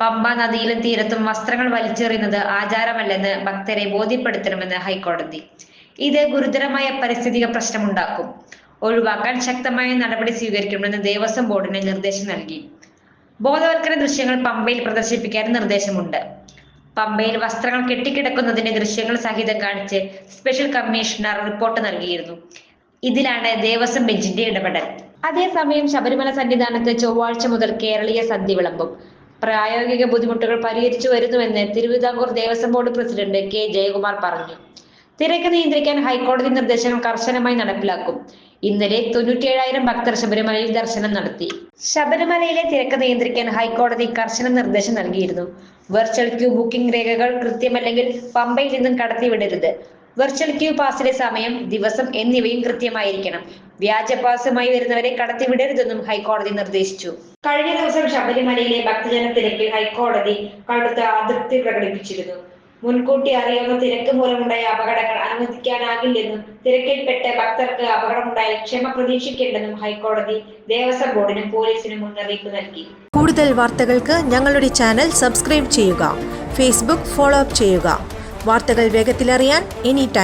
പമ്പ നദിയിലും തീരത്തും വസ്ത്രങ്ങൾ വലിച്ചെറിയുന്നത് ആചാരമല്ലെന്ന് ഭക്തരെ ബോധ്യപ്പെടുത്തണമെന്ന് ഹൈക്കോടതി. ഇത് ഗുരുതരമായ പരിസ്ഥിതിക പ്രശ്നമുണ്ടാക്കും. ഒഴിവാക്കാൻ ശക്തമായ നടപടി സ്വീകരിക്കണമെന്ന് ദേവസ്വം ബോർഡിന് നിർദ്ദേശം നൽകി. ബോധവൽക്കരണ ദൃശ്യങ്ങൾ പമ്പയിൽ പ്രദർശിപ്പിക്കാൻ നിർദ്ദേശമുണ്ട്. പമ്പയിൽ വസ്ത്രങ്ങൾ കെട്ടിക്കിടക്കുന്നതിന്റെ ദൃശ്യങ്ങൾ സഹിതം കാണിച്ച് സ്പെഷ്യൽ കമ്മീഷണർ റിപ്പോർട്ട് നൽകിയിരുന്നു. ഇതിലാണ് ദേവസ്വം ബെഞ്ചിന്റെ ഇടപെടൽ. അതേസമയം ശബരിമല സന്നിധാനത്ത് ചൊവ്വാഴ്ച മുതൽ കേരളീയ സദ്യ വിളമ്പും. പ്രായോഗിക ബുദ്ധിമുട്ടുകൾ പരിഹരിച്ചു വരുന്നുവെന്ന് Thiruvithamkoor Devaswom board president K Jayakumar പറഞ്ഞു. തിരക്ക് നിയന്ത്രിക്കാൻ ഹൈക്കോടതി നിർദ്ദേശങ്ങൾ കർശനമായി നടപ്പിലാക്കും. ഇന്നലെ തൊണ്ണൂറ്റിയേഴായിരം ഭക്തർ ശബരിമലയിൽ ദർശനം നടത്തി. ശബരിമലയിലെ തിരക്ക് നിയന്ത്രിക്കാൻ ഹൈക്കോടതി കർശന നിർദ്ദേശം നൽകിയിരുന്നു. വെർച്വൽ ക്യൂ ബുക്കിംഗ് രേഖകൾ കൃത്യമല്ലെങ്കിൽ പമ്പയിൽ നിന്നും കടത്തിവിടരുത്. വെർച്വൽ ക്യൂ പാസിലെ സമയം ദിവസം എന്നിവയും കൃത്യമായിരിക്കണം. വ്യാജ പാസുമായി വരുന്നവരെ കടത്തിവിടരുതെന്നും ഹൈക്കോടതി നിർദ്ദേശിച്ചു. കഴിഞ്ഞ ദിവസം ശബരിമലയിലെ ഭക്തജന തിരക്കിൽ ഹൈക്കോടതി കടുത്ത അതൃപ്തി പ്രകടിപ്പിച്ചിരുന്നു. മുൻകൂട്ടി അറിയാവുന്ന തിരക്ക് മൂലമുണ്ടായ അപകടങ്ങൾ അനുവദിക്കാനാകില്ലെന്നും തിരക്കിൽപ്പെട്ട ഭക്തർക്ക് അപകടമുണ്ടായി ക്ഷമ പ്രതീക്ഷിക്കേണ്ടെന്നും ഹൈക്കോടതി ദേവസ്വം ബോർഡിനും പോലീസിനും മുന്നറിയിപ്പ് നൽകി. കൂടുതൽ വാർത്തകൾക്ക് ഞങ്ങളുടെ ചാനൽ സബ്സ്ക്രൈബ് ചെയ്യുക. ഫേസ്ബുക്ക് ഫോളോ അപ്പ് ചെയ്യുക. വാർത്തകൾ വേഗത്തിലറിയാൻ എനി